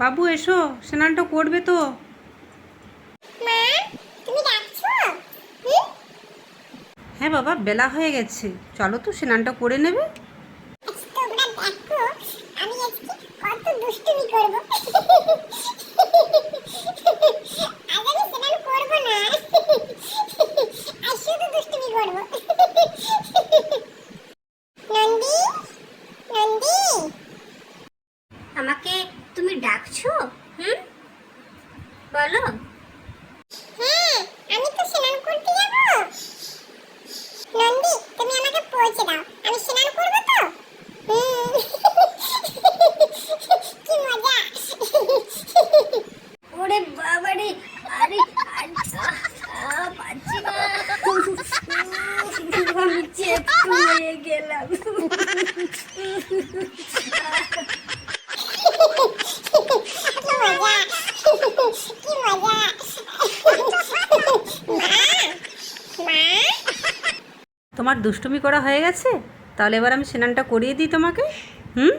বাবু এসো স্নানটা করবে তো। মা তুমি ডাকছো? হ্যাঁ বাবা বেলা হয়ে গেছে। চলো তো স্নানটা করে নেবে। আচ্ছা আমি আজকে কত দুষ্টুমি করব। আজ আমি স্নান করব না। আজ শুধু দুষ্টুমি করব। নন্দী নন্দী। আমাকে তুমি ডাকছো? হুম? বলো। হ্যাঁ আমি তো স্নান করতে যাব। নন্দী তুমি আমাকে পৌঁছে দাও। আমি স্নান করব তো? কি মজা। ওরে বাবা রে আরে পাচ্ছি না। আমি চেপটু হয়ে গেলাম কি মজা কি মজা মা মা তোমার দুষ্টুমি করা হয়ে গেছে? তাহলে এবার আমি স্নানটা করিয়ে দিই তোমাকে। হুম?